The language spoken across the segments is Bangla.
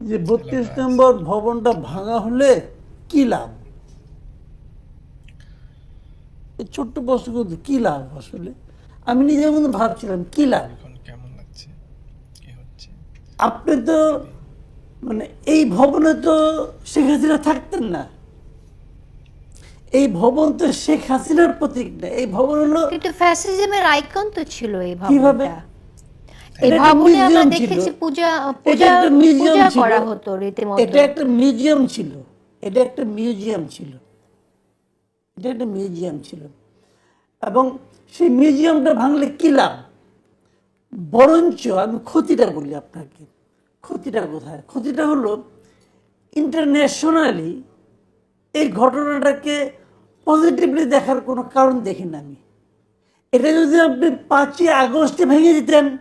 যে বত্রিশ নম্বর ভবনটা ভাঙা হলে কি লাভ? এই ছোট্ট প্রশ্ন কিন্তু কি লাভ আসলে? আমি নিজের মধ্যে ভাবছিলাম কি লাভ? কেমন লাগছে? আপনি তো মানে এই ভবনে তো শেখ হাসিনা থাকতেন না। এই ভবন তো শেখ হাসিনার প্রতীক না এই ভবন হলো কিন্তু ফ্যাসিজমের আইকন তো ছিল এই কীভাবে? ভবনটা। এই এটা একটা ভবনে আমরা দেখেছি পূজা পূজা পূজা করা হতো রীতিমতো। এটা একটা মিউজিয়াম ছিল। এটা একটা মিউজিয়াম ছিল। এটা একটা মিউজিয়াম ছিল। এবং সেই মিউজিয়ামটা ভাঙলে কি লাভ? বরঞ্চ আমি ক্ষতিটা বলি আপনাকে। ক্ষতিটা কোথায়? ক্ষতিটা হলো ইন্টারন্যাশনালি এই ঘটনাটাকে পজিটিভলি দেখার কোনো কারণ দেখি না আমি। এটা যদি আপনি পাঁচই আগস্টে ভেঙে দিতেন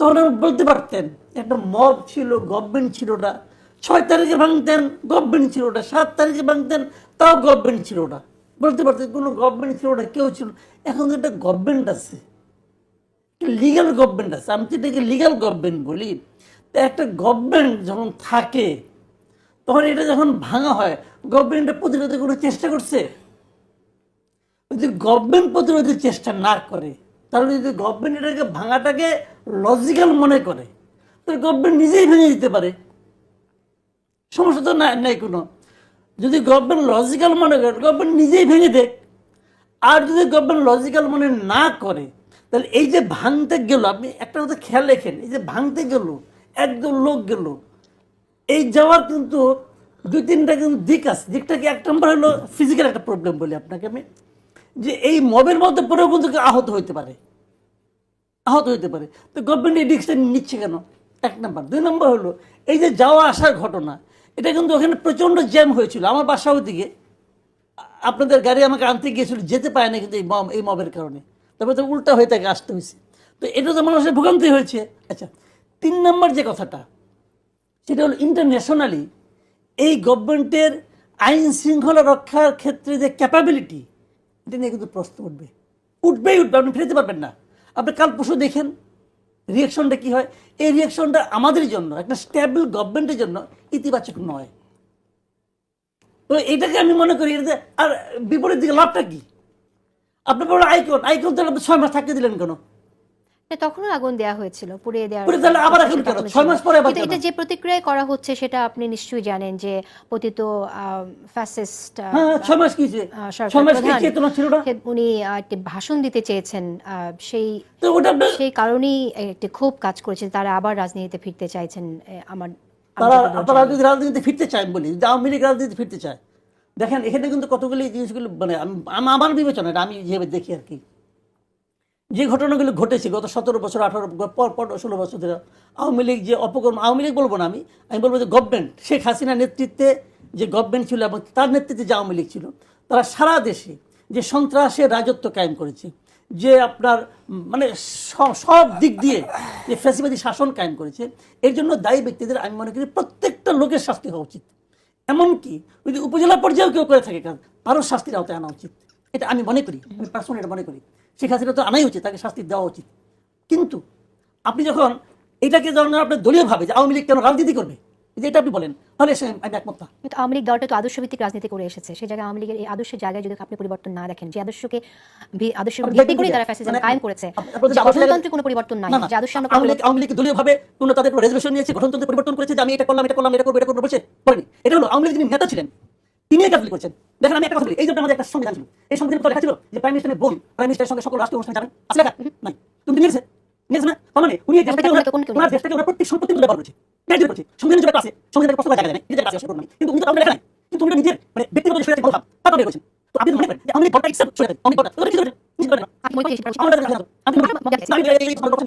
তখন বলতে পারতেন, একটা মব ছিল, গভর্নমেন্ট ছিল না ছয় তারিখে ভাঙতেন, গভর্নমেন্ট ছিল না সাত তারিখে ভাঙতেন, তাও গভর্নমেন্ট ছিল না বলতে পারতেন, কোনো গভর্নমেন্ট ছিল না কেউ ছিল এখন একটা গভর্নমেন্ট আছে। লিগাল গভর্নমেন্ট আছে। আমি এটাকে লিগাল গভর্নমেন্ট বলি। তো একটা গভর্নমেন্ট যখন থাকে, তখন এটা যখন ভাঙা হয় গভর্নমেন্টের প্রতিরোধের কোনো চেষ্টা করছে? যদি গভর্নমেন্ট প্রতিরোধের চেষ্টা না করে তাহলে যদি গভর্নমেন্ট এটাকে ভাঙাটাকে লজিক্যাল মনে করে, তাহলে গভর্নমেন্ট নিজেই ভেঙে দিতে পারে। সমস্যা তো না- নাই কোনো। যদি গভর্নমেন্ট লজিক্যাল মনে করে গভর্নমেন্ট নিজেই ভেঙে দেখ। আর যদি গভর্নমেন্ট লজিক্যাল মনে না করে, তাহলে এই যে ভাঙতে গেল, আপনি একটা কথা খেয়াল রেখেন, এই যে ভাঙতে গেল একদম লোক গেল, এই যাওয়ার কিন্তু দুই তিনটা কিন্তু দিক আছে। দিকটা কি এক নম্বর হলো ফিজিক্যাল একটা প্রবলেম বলি আপনাকে আমি। যে এই মবের মধ্যে পরেও কিন্তু আহত হইতে পারে? আহত হইতে পারে। তো গভর্নমেন্ট এই রিক্সটা নিচ্ছে কেন? এক নম্বর। দুই নম্বর হলো, এই যে যাওয়া আসার ঘটনা, এটা কিন্তু ওখানে প্রচণ্ড জ্যাম হয়েছিল। আমার বাসা ওদিকে আপনাদের গাড়ি আমাকে আনতে গিয়েছিল, যেতে পারে না কিন্তু এই মব, এই মবের কারণে। তবে তো উল্টা হয়ে তাকে আসতে হয়েছে। তো এটা তো মানুষের ভোগান্তি হয়েছে। আচ্ছা তিন নম্বর যে কথাটা, সেটা হলো ইন্টারন্যাশনালি এই গভর্নমেন্টের আইন শৃঙ্খলা রক্ষার ক্ষেত্রে যে ক্যাপাবিলিটি এটা নিয়ে কিন্তু প্রশ্ন উঠবে। উঠবেই উঠবে, আপনি ফিরতে পারবেন না। আপনি কাল পরশু দেখেন রিয়াকশনটা কি হয়? এই রিয়াকশনটা আমাদের জন্য, একটা স্টেবল গভর্নমেন্টের জন্য ইতিবাচক নয়। তো এটাকে আমি মনে করি, এটাতে আর বিপরীত দিকে লাভটা কি? আপনার বড় আইকন আইকন তো ছয় মাস থাকতে দিলেন কেন? তখনও আগুন দেওয়া হয়েছিল পুড়িয়ে পুড়িয়ে তাহলে আবার এখন কেন? ছয় মাস পরে আবার কিন্তু এটা যে প্রতিক্রিয়া করা হচ্ছে সেটা আপনি নিশ্চয়ই জানেন যে পতিত ফ্যাসিস্ট ছয় মাস কি? ছয় মাস কি চেতনা ছিল না? উনি একটি ভাষণ দিতে চেয়েছেন সেই সেই কারণেই একটি ক্ষোভ কাজ করেছে তারা আবার রাজনীতিতে ফিরতে চাইছেন আমার আমি তারা তারা যদি রাজনীতিতে ফিরতে চায় বলি যে আওয়ামী লীগ রাজনীতিতে ফিরতে চায়। দেখেন এখানে কিন্তু কতগুলি জিনিসগুলো মানে আমার বিবেচনা এটা আমি যেভাবে দেখি আর কি। যে ঘটনাগুলো ঘটেছে গত সতেরো বছর, আঠারো পর পর ষোলো বছর ধরে, আওয়ামী লীগ যে অপকর্ম, আওয়ামী লীগ বলব না আমি আমি বলব যে গভর্নমেন্ট শেখ হাসিনার নেতৃত্বে যে গভর্নমেন্ট ছিল এবং তার নেতৃত্বে যে আওয়ামী লীগ ছিল, তারা সারা দেশে যে সন্ত্রাসের রাজত্ব কায়েম করেছে, যে আপনার মানে সব দিক দিয়ে যে ফ্যাসিবাদী শাসন কায়েম করেছে, এর জন্য দায়ী ব্যক্তিদের আমি মনে করি প্রত্যেকটা লোকের শাস্তি হওয়া উচিত। এমনকি যদি উপজেলা পর্যায়েও কেউ করে থাকে কাজ তারও শাস্তির আওতায় আনা উচিত। এটা আমি মনে করি, আমি পার্সোনালি এটা মনে করি। শেখ হাসিনা তো আনাই উচিত তাকে শাস্তি দেওয়া উচিত কিন্তু আপনি যখন এটাকে যখন আপনি দলীয় ভাবে যে আওয়ামী লীগ কেন রাজনীতি করবে যে এটা আপনি বলেন তাহলে আমি একমত না কিন্তু আওয়ামী লীগ দলটা তো আদর্শভিত্তিক রাজনীতি করে এসেছে সেই জায়গায় আওয়ামী লীগের এই আদর্শের জায়গায় যদি আপনি পরিবর্তন না দেখেন যে আদর্শকে আপনি ভিত্তি করে তারা ফ্যাসিজম মানে- কায়েম করেছে গঠনতন্ত্রে কোনো পরিবর্তন নাই যে আদর্শে আমরা আওয়ামী লীগ আওয়ামী লীগ দলীয় ভাবে কোনো তাদের রেজলিউশন নিয়েছে গঠনতন্ত্র পরিবর্তন করেছে যে আমি এটা করলাম এটা করলাম এটা করব এটা করব বলছে করেনি এটা হলো আওয়ামী লীগ যিনি নেতা ছিলেন তিনি কাজ করেছেন দেখেন আমি একটা কথা বলি এই জন্য আমাদের একটা সংবিধান ছিল এই সংবিধান লেখা ছিল যে প্রাইম মিনিস্টারের বোন প্রাইম মিনিস্টারের সঙ্গে সকল রাষ্ট্রীয় অনুষ্ঠান যাবেন আছে লেখা নাই তুমি নিয়েছে নিয়েছে না তার মানে উনি দেশটাকে ওনার দেশটাকে ওনার প্রত্যেক সম্পত্তি ব্যবহার করেছে ন্যায্য করেছে সংবিধান যেটা আছে সংবিধানের করার জায়গা নেই কিন্তু উনি তো লেখা নাই কিন্তু উনি নিজের মানে ব্যক্তিগত মনোভাব তা করে করেছেন তো আপনি মনে করেন যে আমি ইচ্ছা আমি তো কিছু করেন করেন। আপনি মনে করেন আপনি বলছেন যে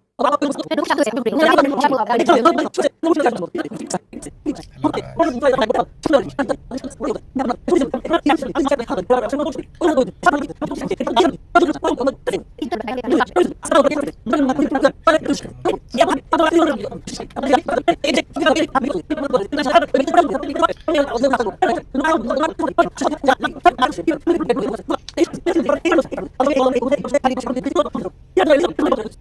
আসি বাবা তুমি এটা শান্ত হয়েছে, একটু break। Thank you. Thank you.